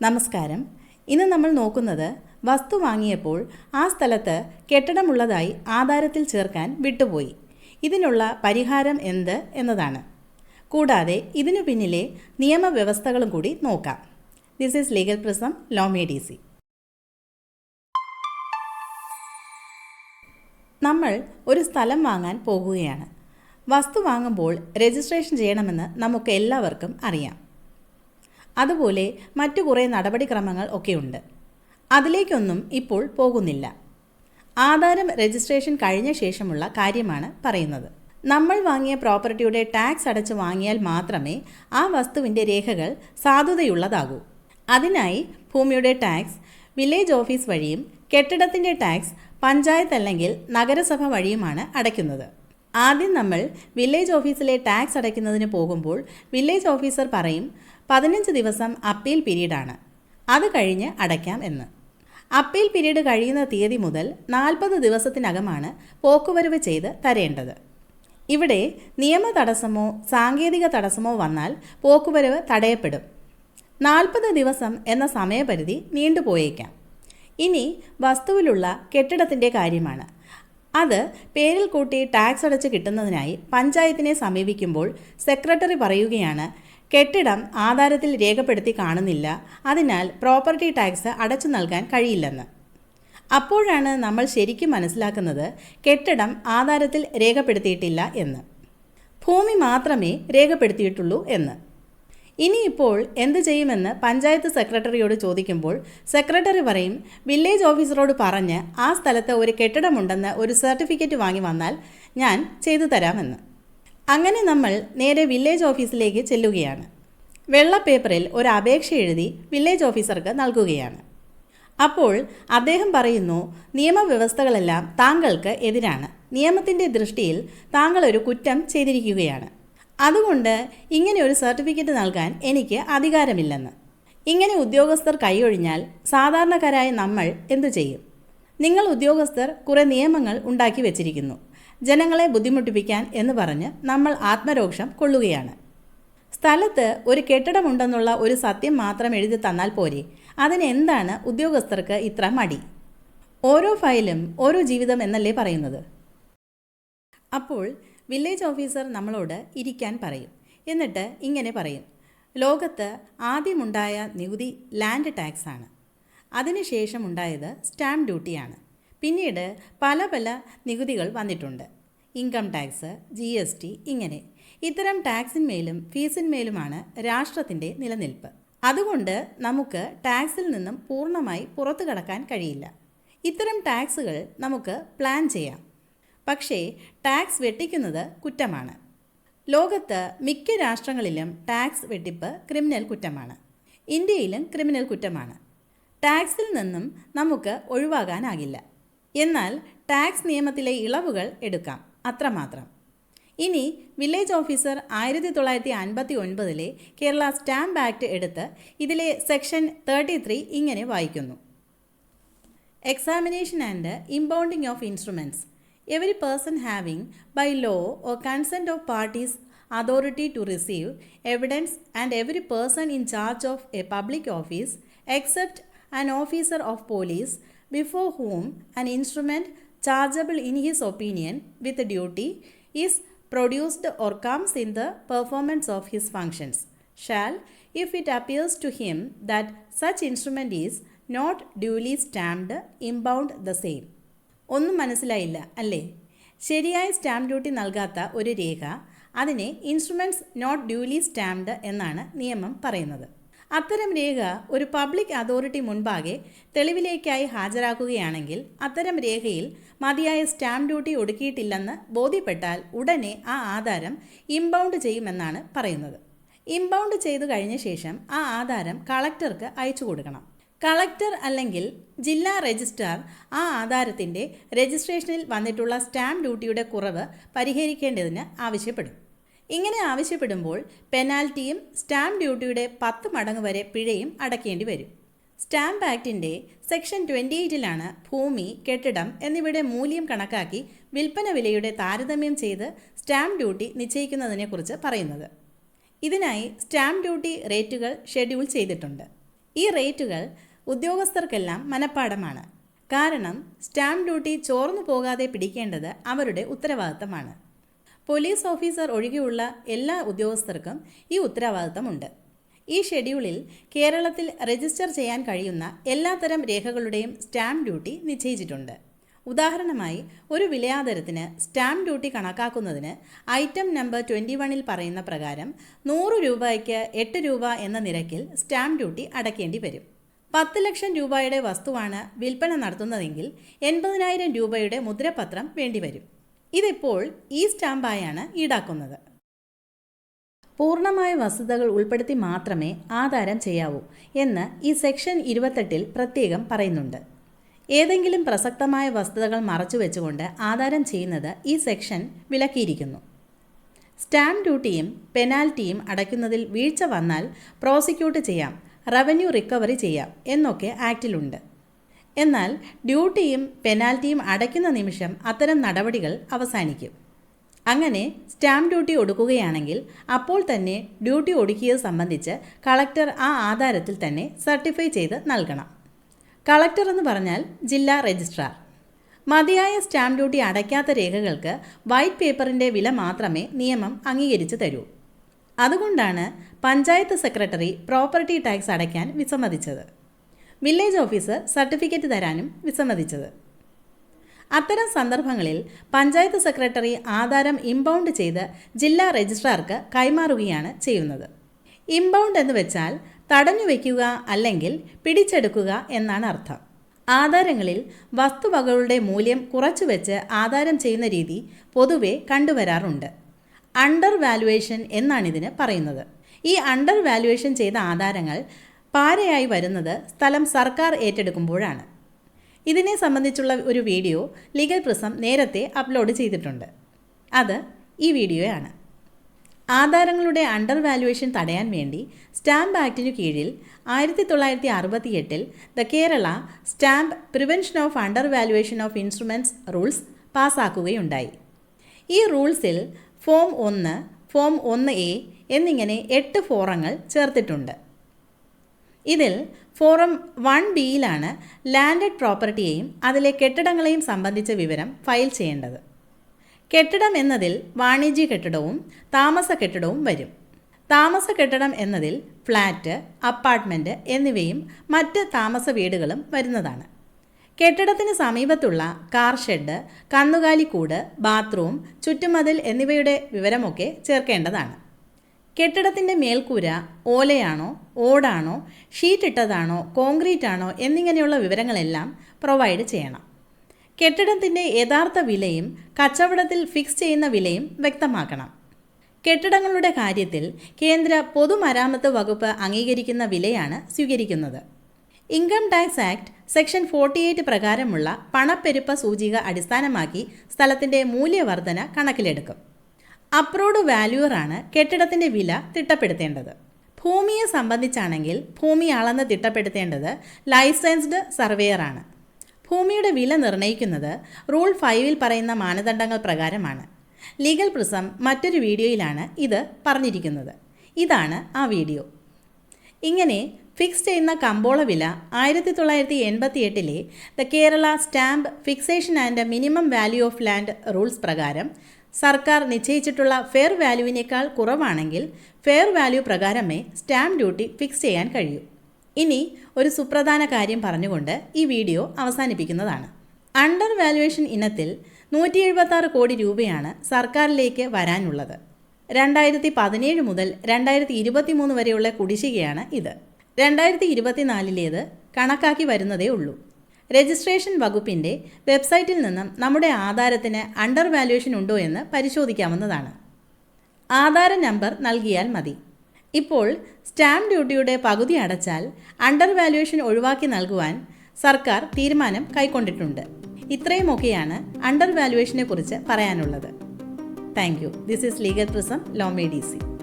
നമസ്കാരം. ഇന്ന് നമ്മൾ നോക്കുന്നത് വസ്തു വാങ്ങിയപ്പോൾ ആ സ്ഥലത്ത് കെട്ടിടമുള്ളതായി ആധാരത്തിൽ ചേർക്കാൻ വിട്ടുപോയി. ഇതിനുള്ള പരിഹാരം എന്ത് എന്നതാണ്. കൂടാതെ ഇതിനു പിന്നിലെ നിയമവ്യവസ്ഥകളും കൂടി നോക്കാം. ദിസ് ഈസ് ലീഗൽ പ്രിസം ലോമേ ഡി സി നമ്മൾ ഒരു സ്ഥലം വാങ്ങാൻ പോകുകയാണ്. വസ്തു വാങ്ങുമ്പോൾ രജിസ്ട്രേഷൻ ചെയ്യണമെന്ന് നമുക്ക് എല്ലാവർക്കും അറിയാം. അതുപോലെ മറ്റു കുറേ നടപടിക്രമങ്ങൾ ഒക്കെയുണ്ട്. അതിലേക്കൊന്നും ഇപ്പോൾ പോകുന്നില്ല. ആധാരം രജിസ്ട്രേഷൻ കഴിഞ്ഞ ശേഷമുള്ള കാര്യമാണ് പറയുന്നത്. നമ്മൾ വാങ്ങിയ പ്രോപ്പർട്ടിയുടെ ടാക്സ് അടച്ച് വാങ്ങിയാൽ മാത്രമേ ആ വസ്തുവിന്റെ രേഖകൾ സാധുതയുള്ളതാകൂ. അതിനായി ഭൂമിയുടെ ടാക്സ് വില്ലേജ് ഓഫീസ് വഴിയും കെട്ടിടത്തിന്റെ ടാക്സ് പഞ്ചായത്ത് അല്ലെങ്കിൽ നഗരസഭ വഴിയുമാണ് അടയ്ക്കുന്നത്. ആദ്യം നമ്മൾ വില്ലേജ് ഓഫീസിലെ ടാക്സ് അടയ്ക്കുന്നതിന് പോകുമ്പോൾ വില്ലേജ് ഓഫീസർ പറയും പതിനഞ്ച് ദിവസം അപ്പീൽ പീരീഡാണ്. അത് കഴിഞ്ഞ് അടയ്ക്കാം എന്ന്. അപ്പീൽ പീരീഡ് കഴിയുന്ന തീയതി മുതൽ നാൽപ്പത് ദിവസത്തിനകമാണ് പോക്കുവരവ് ചെയ്ത് തരേണ്ടത്. ഇവിടെ നിയമ തടസ്സമോ സാങ്കേതിക തടസ്സമോ വന്നാൽ പോക്കുവരവ് തടയപ്പെടും. നാൽപ്പത് ദിവസം എന്ന സമയപരിധി നീണ്ടുപോയേക്കാം ഇനി വസ്തുവിലുള്ള കെട്ടിടത്തിന്റെ കാര്യമാണ്. അത് പേരിൽ കൂട്ടി ടാക്സ് അടച്ച് കിട്ടുന്നതിനായി പഞ്ചായത്തിനെ സമീപിക്കുമ്പോൾ സെക്രട്ടറി പറയുകയാണ് കെട്ടിടം ആധാരത്തിൽ രേഖപ്പെടുത്തി കാണുന്നില്ല. അതിനാൽ പ്രോപ്പർട്ടി ടാക്സ് അടച്ചു നൽകാൻ കഴിയില്ലെന്ന്. അപ്പോഴാണ് നമ്മൾ ശരിക്കും മനസ്സിലാക്കുന്നത് കെട്ടിടം ആധാരത്തിൽ രേഖപ്പെടുത്തിയിട്ടില്ല എന്ന്. ഭൂമി മാത്രമേ രേഖപ്പെടുത്തിയിട്ടുള്ളൂ എന്ന്. ഇനിയിപ്പോൾ എന്ത് ചെയ്യുമെന്ന് പഞ്ചായത്ത് സെക്രട്ടറിയോട് ചോദിക്കുമ്പോൾ സെക്രട്ടറി പറയും വില്ലേജ് ഓഫീസറോട് പറഞ്ഞ് ആ സ്ഥലത്ത് ഒരു കെട്ടിടമുണ്ടെന്ന് ഒരു സർട്ടിഫിക്കറ്റ് വാങ്ങി വന്നാൽ ഞാൻ ചെയ്തു തരാമെന്ന്. അങ്ങനെ നമ്മൾ നേരെ വില്ലേജ് ഓഫീസിലേക്ക് ചെല്ലുകയാണ്. വെള്ള പേപ്പറിൽ ഒരു അപേക്ഷ എഴുതി വില്ലേജ് ഓഫീസർക്ക് നൽകുകയാണ്. അപ്പോൾ അദ്ദേഹം പറയുന്നു നിയമവ്യവസ്ഥകളെല്ലാം താങ്കൾക്ക് എതിരാണ്. നിയമത്തിന്റെ ദൃഷ്ടിയിൽ താങ്കൾ ഒരു കുറ്റം ചെയ്തിരിക്കുകയാണ്. അതുകൊണ്ട് ഇങ്ങനെ ഒരു സർട്ടിഫിക്കറ്റ് നൽകാൻ എനിക്ക് അധികാരമില്ലെന്ന്. ഇങ്ങനെ ഉദ്യോഗസ്ഥർ കൈയൊഴിഞ്ഞാൽ സാധാരണക്കാരായ നമ്മൾ എന്തു ചെയ്യും? നിങ്ങൾ ഉദ്യോഗസ്ഥർ കുറേ നിയമങ്ങൾ ഉണ്ടാക്കി വെച്ചിരിക്കുന്നു. ജനങ്ങളെ ബുദ്ധിമുട്ടിപ്പിക്കാൻ എന്ന് പറഞ്ഞ് നമ്മൾ ആത്മരോക്ഷം കൊള്ളുകയാണ്. സ്ഥലത്ത് ഒരു കെട്ടിടമുണ്ടെന്നുള്ള ഒരു സത്യം മാത്രം എഴുതി തന്നാൽ പോരെ. അതിനെന്താണ് ഉദ്യോഗസ്ഥർക്ക് ഇത്ര മടി? ഓരോ ഫയലും ഓരോ ജീവിതം എന്നല്ലേ പറയുന്നത്? അപ്പോൾ വില്ലേജ് ഓഫീസർ നമ്മളോട് ഇരിക്കാൻ പറയും. എന്നിട്ട് ഇങ്ങനെ പറയും. ലോകത്ത് ആദ്യമുണ്ടായ നികുതി ലാൻഡ് ടാക്സ് ആണ് അതിനുശേഷം ഉണ്ടായത് സ്റ്റാമ്പ് ഡ്യൂട്ടിയാണ്. പിന്നീട് പല പല നികുതികൾ വന്നിട്ടുണ്ട്. Income tax G S T ഇങ്ങനെ. ഇത്തരം ടാക്സിന്മേലും ഫീസിന്മേലുമാണ് രാഷ്ട്രത്തിന്റെ നിലനിൽപ്പ്. അതുകൊണ്ട് നമുക്ക് ടാക്സിൽ നിന്നും പൂർണമായി പുറത്തു കടക്കാൻ കഴിയില്ല. ഇത്തരം ടാക്സുകൾ നമുക്ക് പ്ലാൻ ചെയ്യാം. പക്ഷേ ടാക്സ് വെട്ടിക്കുന്നത് കുറ്റമാണ്. ലോകത്ത് മിക്ക രാഷ്ട്രങ്ങളിലും ടാക്സ് വെട്ടിപ്പ് ക്രിമിനൽ കുറ്റമാണ്. ഇന്ത്യയിലും ക്രിമിനൽ കുറ്റമാണ്. ടാക്സിൽ നിന്നും നമുക്ക് ഒഴിവാകാനാകില്ല. എന്നാൽ ടാക്സ് നിയമത്തിലെ ഇളവുകൾ എടുക്കാം. അത്രമാത്രം. ഇനി വില്ലേജ് ഓഫീസർ ആയിരത്തി തൊള്ളായിരത്തി അൻപത്തി ഒൻപതിലെ കേരള സ്റ്റാമ്പ് ആക്ട് എടുത്ത് ഇതിലെ സെക്ഷൻ തേർട്ടി ത്രീ ഇങ്ങനെ വായിക്കുന്നു. Examination and impounding of instruments every person having by law or consent of parties authority to receive evidence and every person in charge of a public office except an officer of police before whom an instrument chargeable in his opinion with duty is produced or comes in the performance of his functions shall if it appears to him that such instrument is not duly stamped impound the same ഒന്നും മനസ്സിലായില്ല അല്ലേ ശരിയായ stamp duty നൽകാത്ത ഒരു രേഖ അതിനെ instruments not duly stamped എന്നാണ് നിയമം പറയുന്നത് അത്തരം രേഖ ഒരു പബ്ലിക് അതോറിറ്റി മുൻപാകെ തെളിവിലേക്കായി ഹാജരാക്കുകയാണെങ്കിൽ അത്തരം രേഖയിൽ മതിയായ സ്റ്റാമ്പ് ഡ്യൂട്ടി ഒടുക്കിയിട്ടില്ലെന്ന് ബോധ്യപ്പെട്ടാൽ ഉടനെ ആ ആധാരം ഇംബൗണ്ട് ചെയ്യുമെന്നാണ് പറയുന്നത്. ഇംബൗണ്ട് ചെയ്തു കഴിഞ്ഞ ശേഷം ആ ആധാരം കളക്ടർക്ക് അയച്ചു കൊടുക്കണം. കളക്ടർ അല്ലെങ്കിൽ ജില്ലാ രജിസ്ട്രാർ ആ ആധാരത്തിന്റെ രജിസ്ട്രേഷനിൽ വന്നിട്ടുള്ള സ്റ്റാമ്പ് ഡ്യൂട്ടിയുടെ കുറവ് പരിഹരിക്കേണ്ടതിന് ആവശ്യപ്പെടും. ഇങ്ങനെ ആവശ്യപ്പെടുമ്പോൾ പെനാൽറ്റിയും സ്റ്റാമ്പ് ഡ്യൂട്ടിയുടെ പത്ത് മടങ്ങ് വരെ പിഴയും അടയ്ക്കേണ്ടി വരും. സ്റ്റാമ്പ് ആക്ടിന്റെ സെക്ഷൻ ട്വന്റി എയ്റ്റിലാണ് ഭൂമി കെട്ടിടം എന്നിവയുടെ മൂല്യം കണക്കാക്കി വിൽപ്പന വിലയുടെ താരതമ്യം ചെയ്ത് സ്റ്റാമ്പ് ഡ്യൂട്ടി നിശ്ചയിക്കുന്നതിനെക്കുറിച്ച് പറയുന്നത്. ഇതിനായി സ്റ്റാമ്പ് ഡ്യൂട്ടി റേറ്റുകൾ ഷെഡ്യൂൾ ചെയ്തിട്ടുണ്ട്. ഈ റേറ്റുകൾ ഉദ്യോഗസ്ഥർക്കെല്ലാം മനഃപ്പാടമാണ്. കാരണം സ്റ്റാമ്പ് ഡ്യൂട്ടി ചോർന്നു പോകാതെ പിടിക്കേണ്ടത് അവരുടെ ഉത്തരവാദിത്തമാണ്. പോലീസ് ഓഫീസർ ഒഴികെയുള്ള എല്ലാ ഉദ്യോഗസ്ഥർക്കും ഈ ഉത്തരവാദിത്തമുണ്ട്. ഈ ഷെഡ്യൂളിൽ കേരളത്തിൽ രജിസ്റ്റർ ചെയ്യാൻ കഴിയുന്ന എല്ലാത്തരം രേഖകളുടെയും സ്റ്റാമ്പ് ഡ്യൂട്ടി നിശ്ചയിച്ചിട്ടുണ്ട്. ഉദാഹരണമായി ഒരു വിലയാതരത്തിന് സ്റ്റാമ്പ് ഡ്യൂട്ടി കണക്കാക്കുന്നതിന് ഐറ്റം നമ്പർ ട്വന്റി വണ്ണിൽ പറയുന്ന പ്രകാരം നൂറ് രൂപയ്ക്ക് എട്ട് രൂപ എന്ന നിരക്കിൽ സ്റ്റാമ്പ് ഡ്യൂട്ടി അടയ്ക്കേണ്ടി വരും. പത്ത് ലക്ഷം രൂപയുടെ വസ്തുവാണ് വിൽപ്പന നടത്തുന്നതെങ്കിൽ എൺപതിനായിരം രൂപയുടെ മുദ്രപത്രം വേണ്ടിവരും. ഇതിപ്പോൾ ഈ സ്റ്റാമ്പായാണ് ഈടാക്കുന്നത്. പൂർണമായ വസ്തുതകൾ ഉൾപ്പെടുത്തി മാത്രമേ ആധാരം ചെയ്യാവൂ എന്ന് ഈ സെക്ഷൻ ഇരുപത്തെട്ടിൽ പ്രത്യേകം പറയുന്നുണ്ട്. ഏതെങ്കിലും പ്രസക്തമായ വസ്തുതകൾ മറച്ചു വെച്ചുകൊണ്ട് ആധാരം ചെയ്യുന്നത് ഈ സെക്ഷൻ വിലക്കിയിരിക്കുന്നു. സ്റ്റാമ്പ് ഡ്യൂട്ടിയും പെനാൽറ്റിയും അടയ്ക്കുന്നതിൽ വീഴ്ച വന്നാൽ പ്രോസിക്യൂട്ട് ചെയ്യാം റവന്യൂ റിക്കവറി ചെയ്യാം എന്നൊക്കെ ആക്റ്റിലുണ്ട് എന്നാൽ ഡ്യൂട്ടിയും പെനാൽറ്റിയും അടയ്ക്കുന്ന നിമിഷം അത്തരം നടപടികൾ അവസാനിക്കും. അങ്ങനെ സ്റ്റാമ്പ് ഡ്യൂട്ടി ഒടുക്കുകയാണെങ്കിൽ അപ്പോൾ തന്നെ ഡ്യൂട്ടി ഒടുക്കിയത് സംബന്ധിച്ച് കളക്ടർ ആ ആധാരത്തിൽ തന്നെ സർട്ടിഫൈ ചെയ്ത് നൽകണം. കളക്ടർ എന്ന് പറഞ്ഞാൽ ജില്ലാ രജിസ്ട്രാർ. മതിയായ സ്റ്റാമ്പ് ഡ്യൂട്ടി അടയ്ക്കാത്ത രേഖകൾക്ക് വൈറ്റ് പേപ്പറിന്റെ വില മാത്രമേ നിയമം അംഗീകരിച്ചു തരൂ. അതുകൊണ്ടാണ് പഞ്ചായത്ത് സെക്രട്ടറി പ്രോപ്പർട്ടി ടാക്സ് അടയ്ക്കാൻ വിസമ്മതിച്ചത്. വില്ലേജ് ഓഫീസർ സർട്ടിഫിക്കറ്റ് തരാനും വിസമ്മതിച്ചത്. അത്തരം സന്ദർഭങ്ങളിൽ പഞ്ചായത്ത് സെക്രട്ടറി ആധാരം ഇമ്പൗണ്ട് ചെയ്ത് ജില്ലാ രജിസ്ട്രാർക്ക് കൈമാറുകയാണ് ചെയ്യുന്നത്. ഇമ്പൗണ്ട് എന്ന് വെച്ചാൽ തടഞ്ഞു വയ്ക്കുക അല്ലെങ്കിൽ പിടിച്ചെടുക്കുക എന്നാണ് അർത്ഥം. ആധാരങ്ങളിൽ വസ്തുവകകളുടെ മൂല്യം കുറച്ചു വെച്ച് ആധാരം ചെയ്യുന്ന രീതി പൊതുവെ കണ്ടുവരാറുണ്ട്. അണ്ടർ വാലുവേഷൻ എന്നാണ് ഇതിന് പറയുന്നത്. ഈ അണ്ടർ വാലുവേഷൻ ചെയ്ത ആധാരങ്ങൾ പാരയായി വരുന്നത് സ്ഥലം സർക്കാർ ഏറ്റെടുക്കുമ്പോഴാണ്. ഇതിനെ സംബന്ധിച്ചുള്ള ഒരു വീഡിയോ ലീഗൽ പ്രിസം നേരത്തെ അപ്ലോഡ് ചെയ്തിട്ടുണ്ട്. അത് ഈ വീഡിയോയാണ്. ആധാരങ്ങളുടെ അണ്ടർ വാല്യുവേഷൻ തടയാൻ വേണ്ടി സ്റ്റാമ്പ് ആക്ടിനു കീഴിൽ ആയിരത്തി തൊള്ളായിരത്തി അറുപത്തി എട്ടിൽ the Kerala stamp prevention of under valuation of instruments rules പാസ്സാക്കുകയുണ്ടായി ഈ റൂൾസിൽ ഫോം ഒന്ന് ഫോം ഒന്ന് എ എന്നിങ്ങനെ എട്ട് ഫോറങ്ങൾ ചേർത്തിട്ടുണ്ട്. ഇതിൽ ഫോറം വൺ ബിയിലാണ് ലാൻഡഡ് പ്രോപ്പർട്ടിയെയും അതിലെ കെട്ടിടങ്ങളെയും സംബന്ധിച്ച വിവരം ഫയൽ ചെയ്യേണ്ടത്. കെട്ടിടം എന്നതിൽ വാണിജ്യ കെട്ടിടവും താമസ കെട്ടിടവും വരും. താമസ കെട്ടിടം എന്നതിൽ ഫ്ലാറ്റ് അപ്പാർട്ട്മെന്റ് എന്നിവയും മറ്റ് താമസ വീടുകളും വരുന്നതാണ്. കെട്ടിടത്തിന് സമീപത്തുള്ള കാർ ഷെഡ് കന്നുകാലിക്കൂട് ബാത്റൂം ചുറ്റുമതിൽ എന്നിവയുടെ വിവരമൊക്കെ ചേർക്കേണ്ടതാണ്. കെട്ടിടത്തിന്റെ മേൽക്കൂര ഓലയാണോ ഓടാണോ ഷീറ്റ് ഇട്ടതാണോ കോൺക്രീറ്റ് ആണോ എന്നിങ്ങനെയുള്ള വിവരങ്ങളെല്ലാം പ്രൊവൈഡ് ചെയ്യണം. കെട്ടിടത്തിന്റെ യഥാർത്ഥ വിലയും കച്ചവടത്തിൽ ഫിക്സ് ചെയ്യുന്ന വിലയും വ്യക്തമാക്കണം. കെട്ടിടങ്ങളുടെ കാര്യത്തിൽ കേന്ദ്ര പൊതുമരാമത്ത് വകുപ്പ് അംഗീകരിക്കുന്ന വിലയാണ് സ്വീകരിക്കുന്നത്. Income tax act section forty eight പ്രകാരമുള്ള പണപ്പെരുപ്പ സൂചിക അടിസ്ഥാനമാക്കി സ്ഥലത്തിന്റെ മൂല്യവർധന കണക്കിലെടുക്കും. അപ്രൂവ്ഡ് വാല്യൂറാണ് കെട്ടിടത്തിന്റെ വില തിട്ടപ്പെടുത്തേണ്ടത്. ഭൂമിയെ സംബന്ധിച്ചാണെങ്കിൽ ഭൂമി അളന്ന് തിട്ടപ്പെടുത്തേണ്ടത് ലൈസൻസ്ഡ് സർവേയറാണ്. ഭൂമിയുടെ വില നിർണയിക്കുന്നത് റൂൾ ഫൈവിൽ പറയുന്ന മാനദണ്ഡങ്ങൾ പ്രകാരമാണ്. ലീഗൽ പ്രിസം മറ്റൊരു വീഡിയോയിലാണ് ഇത് പറഞ്ഞിരിക്കുന്നത്. ഇതാണ് ആ വീഡിയോ. ഇങ്ങനെ ഫിക്സ് ചെയ്യുന്ന കമ്പോള വില ആയിരത്തി തൊള്ളായിരത്തി എൺപത്തി എട്ടിലെ the Kerala stamp fixation and minimum value of land rules പ്രകാരം സർക്കാർ നിശ്ചയിച്ചിട്ടുള്ള ഫെയർ വാല്യൂവിനേക്കാൾ കുറവാണെങ്കിൽ ഫെയർ വാല്യൂ പ്രകാരമേ സ്റ്റാമ്പ് ഡ്യൂട്ടി ഫിക്സ് ചെയ്യാൻ കഴിയൂ. ഇനി ഒരു സുപ്രധാന കാര്യം പറഞ്ഞുകൊണ്ട് ഈ വീഡിയോ അവസാനിപ്പിക്കുന്നതാണ്. അണ്ടർ വാല്യുവേഷൻ ഇനത്തിൽ നൂറ്റി എഴുപത്താറ് കോടി രൂപയാണ് സർക്കാരിലേക്ക് വരാനുള്ളത്. രണ്ടായിരത്തി പതിനേഴ് മുതൽ രണ്ടായിരത്തി ഇരുപത്തി മൂന്ന് വരെയുള്ള കുടിശ്ശികയാണ് ഇത്. രണ്ടായിരത്തി ഇരുപത്തിനാലിലേത് കണക്കാക്കി വരുന്നതേ ഉള്ളൂ. രജിസ്ട്രേഷൻ വകുപ്പിന്റെ വെബ്സൈറ്റിൽ നിന്നും നമ്മുടെ ആധാരത്തിന് അണ്ടർ വാല്യുവേഷൻ ഉണ്ടോ എന്ന് പരിശോധിക്കാവുന്നതാണ്. ആധാര നമ്പർ നൽകിയാൽ മതി. ഇപ്പോൾ സ്റ്റാമ്പ് ഡ്യൂട്ടിയുടെ പകുതി അടച്ചാൽ അണ്ടർ വാല്യുവേഷൻ ഒഴിവാക്കി നൽകുവാൻ സർക്കാർ തീരുമാനം കൈക്കൊണ്ടിട്ടുണ്ട്. ഇത്രയുമൊക്കെയാണ് അണ്ടർ വാല്യുവേഷനെ കുറിച്ച് പറയാനുള്ളത്. Thank you. This is Legal Prism ലോമേ D C